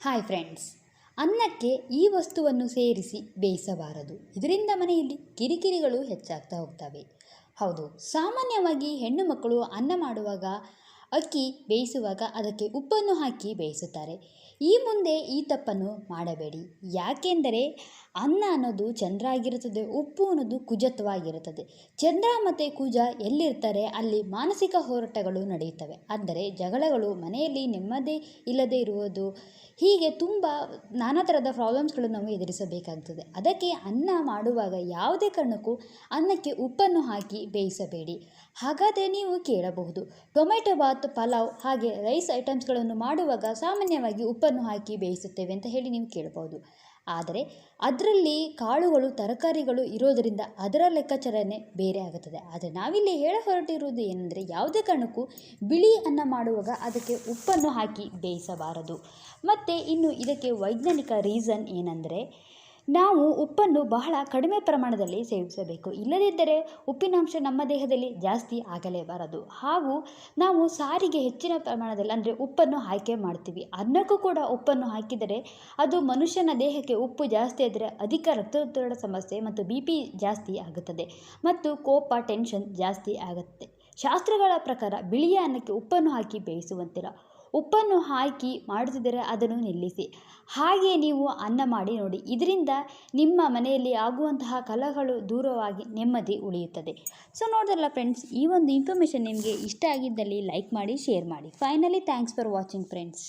Hi friends ಅನ್ನಕ್ಕೆ ಈ ವಸ್ತುವನ್ನು ಸೇರಿಸಿ ಬೇಯಿಸಬಾರದು. ಇದರಿಂದ ಮನೆಯಲ್ಲಿ ಕಿರಿಕಿರಿಗಳು ಹೆಚ್ಚಾಗ್ತಾ ಹೋಗ್ತವೆ. ಹೌದು, ಸಾಮಾನ್ಯವಾಗಿ ಹೆಣ್ಣು ಮಕ್ಕಳು ಅನ್ನ ಮಾಡುವಾಗ, ಅಕ್ಕಿ ಬೇಯಿಸುವಾಗ ಅದಕ್ಕೆ ಉಪ್ಪನ್ನು ಹಾಕಿ ಬೇಯಿಸುತ್ತಾರೆ. ಈ ಮುಂದೆ ಈ ತಪ್ಪನ್ನು ಮಾಡಬೇಡಿ. ಯಾಕೆಂದರೆ ಅನ್ನ ಅನ್ನೋದು ಚಂದ್ರ ಆಗಿರುತ್ತದೆ ಉಪ್ಪು ಅನ್ನೋದು ಕುಜತ್ವವಾಗಿರುತ್ತದೆ. ಚಂದ್ರ ಮತ್ತು ಕುಜ ಎಲ್ಲಿರ್ತಾರೆ ಅಲ್ಲಿ ಮಾನಸಿಕ ಹೋರಾಟಗಳು ನಡೆಯುತ್ತವೆ. ಅಂದರೆ ಜಗಳಗಳು ಮನೆಯಲ್ಲಿ ನೆಮ್ಮದಿ ಇಲ್ಲದೆ ಇರುವುದು ಹೀಗೆ ತುಂಬ ನಾನಾ ಥರದ ಪ್ರಾಬ್ಲಮ್ಸ್ಗಳು ನಾವು ಎದುರಿಸಬೇಕಾಗ್ತದೆ. ಅದಕ್ಕೆ ಅನ್ನ ಮಾಡುವಾಗ ಯಾವುದೇ ಕಾರಣಕ್ಕೂ ಅನ್ನಕ್ಕೆ ಉಪ್ಪನ್ನು ಹಾಕಿ ಬೇಯಿಸಬೇಡಿ. ಹಾಗಾದರೆ ನೀವು ಕೇಳಬಹುದು. ಟೊಮೆಟೊ ಬಾತ್, ಪಲಾವ್ ಹಾಗೆ ರೈಸ್ ಐಟಮ್ಸ್ಗಳನ್ನು ಮಾಡುವಾಗ ಸಾಮಾನ್ಯವಾಗಿ ಉಪ್ಪನ್ನು ಹಾಕಿ ಬೇಯಿಸುತ್ತೇವೆ ಅಂತ ಹೇಳಿ ನೀವು ಕೇಳಬಹುದು. ಆದರೆ ಅದರಲ್ಲಿ ಕಾಳುಗಳು, ತರಕಾರಿಗಳು ಇರೋದರಿಂದ ಅದರ ಲೆಕ್ಕಾಚಾರನೇ ಬೇರೆ ಆಗುತ್ತದೆ. ಆದರೆ ನಾವಿಲ್ಲಿ ಹೇಳ ಹೊರಟಿರುವುದು ಏನೆಂದರೆ ಯಾವುದೇ ಕಾರಣಕ್ಕೂ ಬಿಳಿ ಅನ್ನ ಮಾಡುವಾಗ ಅದಕ್ಕೆ ಉಪ್ಪನ್ನು ಹಾಕಿ ಬೇಯಿಸಬಾರದು. ಮತ್ತು ಇನ್ನು ಇದಕ್ಕೆ ವೈಜ್ಞಾನಿಕ ರೀಸನ್ ಏನೆಂದರೆ ನಾವು ಉಪ್ಪನ್ನು ಬಹಳ ಕಡಿಮೆ ಪ್ರಮಾಣದಲ್ಲಿ ಸೇವಿಸಬೇಕು. ಇಲ್ಲದಿದ್ದರೆ ಉಪ್ಪಿನಾಂಶ ನಮ್ಮ ದೇಹದಲ್ಲಿ ಜಾಸ್ತಿ ಆಗಲೇಬಾರದು. ಹಾಗೂ ನಾವು ಸಾರಿಗೆ ಹೆಚ್ಚಿನ ಪ್ರಮಾಣದಲ್ಲಿ, ಅಂದರೆ ಉಪ್ಪನ್ನು ಆಯ್ಕೆ ಮಾಡ್ತೀವಿ. ಅನ್ನಕ್ಕೂ ಕೂಡ ಉಪ್ಪನ್ನು ಹಾಕಿದರೆ ಅದು ಮನುಷ್ಯನ ದೇಹಕ್ಕೆ ಉಪ್ಪು ಜಾಸ್ತಿ ಆದರೆ ಅಧಿಕ ರಕ್ತದೊತ್ತಡ ಸಮಸ್ಯೆ ಮತ್ತು ಬಿ ಪಿ ಜಾಸ್ತಿ ಆಗುತ್ತದೆ ಮತ್ತು ಕೋಪ, ಟೆನ್ಷನ್ ಜಾಸ್ತಿ ಆಗುತ್ತೆ. ಶಾಸ್ತ್ರಗಳ ಪ್ರಕಾರ ಬಿಳಿಯ ಅನ್ನಕ್ಕೆ ಉಪ್ಪನ್ನು ಹಾಕಿ ಬೇಯಿಸುವಂತಿಲ್ಲ. ಉಪ್ಪನ್ನು ಹಾಕಿ ಮಾಡುತ್ತಿದ್ದರೆ ಅದನ್ನು ನಿಲ್ಲಿಸಿ. ಹಾಗೆ ನೀವು ಅನ್ನ ಮಾಡಿ ನೋಡಿ. ಇದರಿಂದ ನಿಮ್ಮ ಮನೆಯಲ್ಲಿ ಆಗುವಂತಹ ಕಲಹಗಳು ದೂರವಾಗಿ ನೆಮ್ಮದಿ ಉಳಿಯುತ್ತದೆ. ಸೊ ನೋಡಿದ್ರಲ್ಲ ಫ್ರೆಂಡ್ಸ್ ಈ ಒಂದು ಇನ್ಫಾರ್ಮೇಷನ್ ನಿಮಗೆ ಇಷ್ಟ ಆಗಿದ್ದಲ್ಲಿ ಲೈಕ್ ಮಾಡಿ ಶೇರ್ ಮಾಡಿ. Finally thanks for watching friends